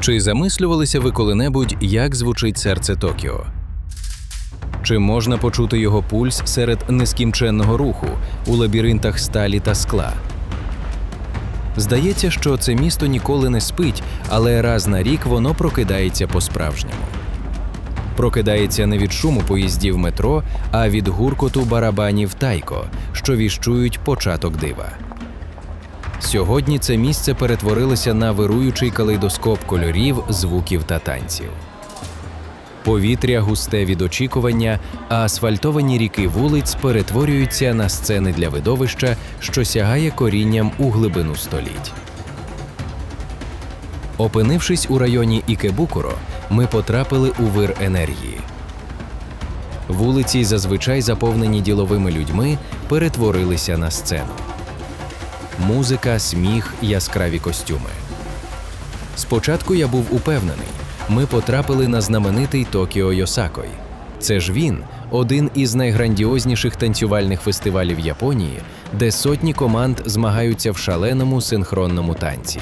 Чи замислювалися ви коли-небудь, як звучить серце Токіо? Чи можна почути його пульс серед нескінченного руху у лабіринтах сталі та скла? Здається, що це місто ніколи не спить, але раз на рік воно прокидається по-справжньому. Прокидається не від шуму поїздів метро, а від гуркоту барабанів тайко, що віщують початок дива. Сьогодні це місце перетворилося на вируючий калейдоскоп кольорів, звуків та танців. Повітря густе від очікування, а асфальтовані ріки вулиць перетворюються на сцени для видовища, що сягає корінням у глибину століть. Опинившись у районі Ікебукуро, ми потрапили у вир енергії. Вулиці, зазвичай заповнені діловими людьми, перетворилися на сцену. Музика, сміх, яскраві костюми. Спочатку я був упевнений, ми потрапили на знаменитий Токіо Йосакой. Це ж він, один із найграндіозніших танцювальних фестивалів Японії, де сотні команд змагаються в шаленому синхронному танці.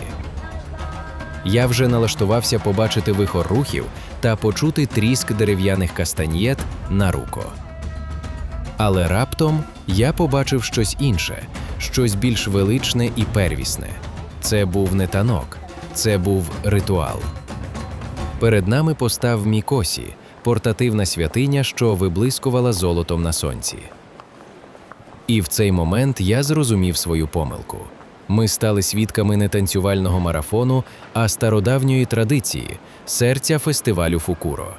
Я вже налаштувався побачити вихор рухів та почути тріск дерев'яних кастаньєт на руко. Але раптом я побачив щось інше, щось більш величне і первісне. Це був не танок, це був ритуал. Перед нами постав Мікосі, портативна святиня, що виблискувала золотом на сонці. І в цей момент я зрозумів свою помилку. Ми стали свідками не танцювального марафону, а стародавньої традиції серця фестивалю Фукуро.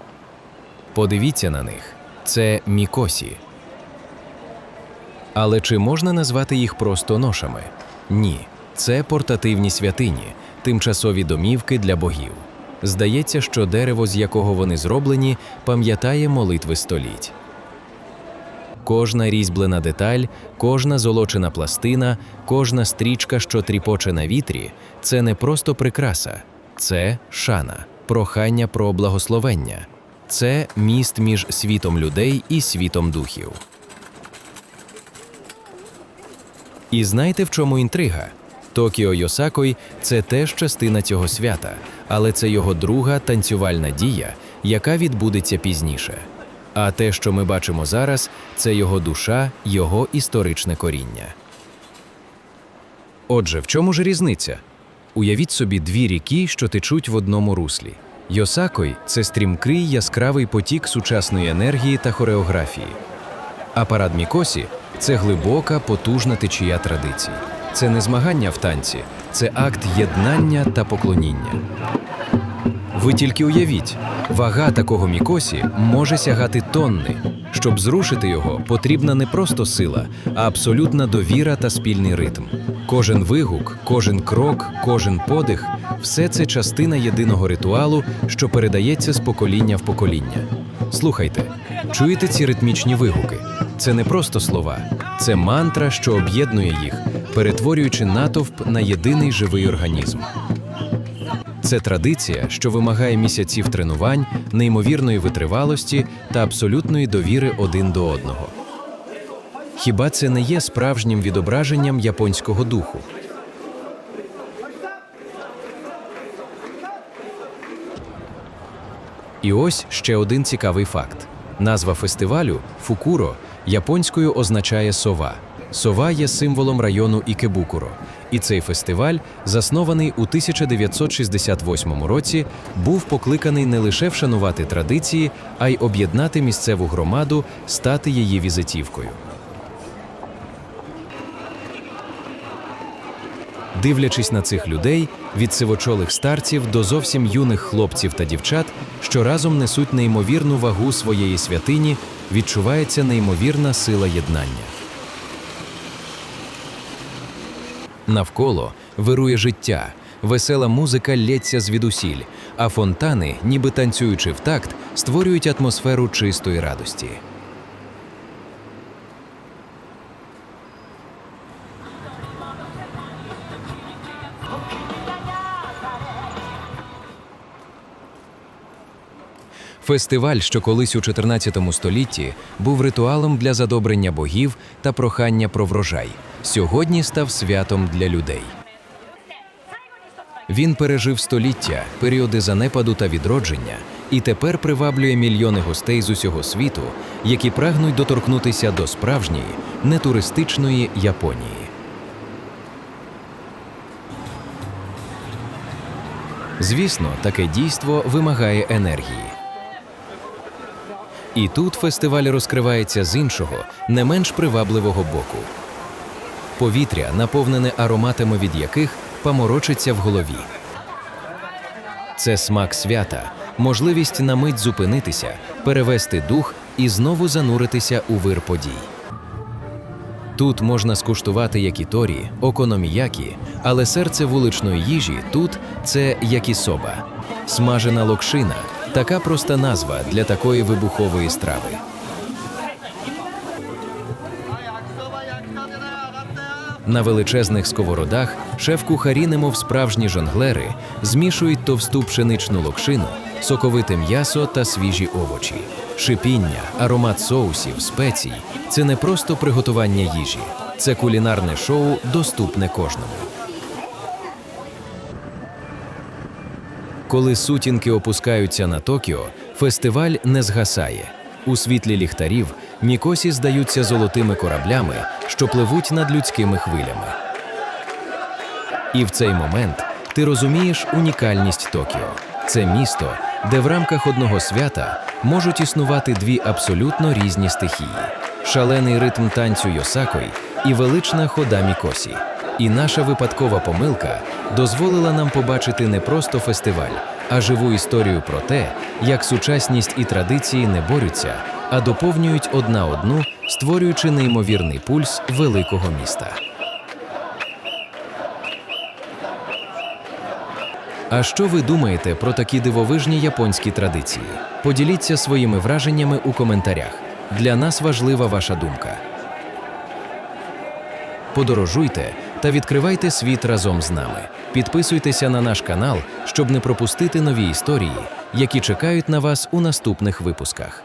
Подивіться на них це Мікосі. Але чи можна назвати їх просто ношами? Ні, це портативні святині, тимчасові домівки для богів. Здається, що дерево, з якого вони зроблені, пам'ятає молитви століть. Кожна різьблена деталь, кожна золочена пластина, кожна стрічка, що тріпоче на вітрі, це не просто прикраса, це шана, прохання про благословення, це міст між світом людей і світом духів. І знаєте, в чому інтрига? Токіо Йосакой це теж частина цього свята, але це його друга танцювальна дія, яка відбудеться пізніше. А те, що ми бачимо зараз, це його душа, його історичне коріння. Отже, в чому ж різниця? Уявіть собі дві ріки, що течуть в одному руслі. Йосакой це стрімкий яскравий потік сучасної енергії та хореографії. А парад Мікосі це глибока, потужна течія традицій. Це не змагання в танці, це акт єднання та поклоніння. Ви тільки уявіть, вага такого мікосі може сягати тонни. Щоб зрушити його, потрібна не просто сила, а абсолютна довіра та спільний ритм. Кожен вигук, кожен крок, кожен подих все це частина єдиного ритуалу, що передається з покоління в покоління. Слухайте, чуєте ці ритмічні вигуки? Це не просто слова, це мантра, що об'єднує їх, перетворюючи натовп на єдиний живий організм. Це традиція, що вимагає місяців тренувань, неймовірної витривалості та абсолютної довіри один до одного. Хіба це не є справжнім відображенням японського духу? І ось ще один цікавий факт: назва фестивалю Фукуро японською означає сова. Сова є символом району Ікебукуро, і цей фестиваль, заснований у 1968 році, був покликаний не лише вшанувати традиції, а й об'єднати місцеву громаду, стати її візитівкою. Дивлячись на цих людей, від сивочолих старців до зовсім юних хлопців та дівчат, що разом несуть неймовірну вагу своєї святині, відчувається неймовірна сила єднання. Навколо вирує життя, весела музика лється звідусіль, а фонтани, ніби танцюючи в такт, створюють атмосферу чистої радості. Фестиваль, що колись у 14 столітті був ритуалом для задобрення богів та прохання про врожай, сьогодні став святом для людей. Він пережив століття, періоди занепаду та відродження, і тепер приваблює мільйони гостей з усього світу, які прагнуть доторкнутися до справжньої, нетуристичної Японії. Звісно, таке дійство вимагає енергії. І тут фестиваль розкривається з іншого, не менш привабливого боку. Повітря, наповнене ароматами, від яких паморочиться в голові. Це смак свята, можливість на мить зупинитися, перевести дух і знову зануритися у вир подій. Тут можна скуштувати якіторі, окономіякі, але серце вуличної їжі тут це якісоба. Смажена локшина така проста назва для такої вибухової страви. На величезних сковородах шеф-кухарі, немов справжні жонглери, змішують товсту пшеничну локшину, соковите м'ясо та свіжі овочі. Шипіння, аромат соусів, спецій це не просто приготування їжі, це кулінарне шоу, доступне кожному. Коли сутінки опускаються на Токіо, фестиваль не згасає. У світлі ліхтарів Мікосі здаються золотими кораблями, що пливуть над людськими хвилями. І в цей момент ти розумієш унікальність Токіо. Це місто, де в рамках одного свята можуть існувати дві абсолютно різні стихії: шалений ритм танцю Йосакой і велична хода Мікосі. І наша випадкова помилка дозволила нам побачити не просто фестиваль, а живу історію про те, як сучасність і традиції не борються, а доповнюють одна одну, створюючи неймовірний пульс великого міста. А що ви думаєте про такі дивовижні японські традиції? Поділіться своїми враженнями у коментарях. Для нас важлива ваша думка. Подорожуйте та відкривайте світ разом з нами. Підписуйтеся на наш канал, щоб не пропустити нові історії, які чекають на вас у наступних випусках.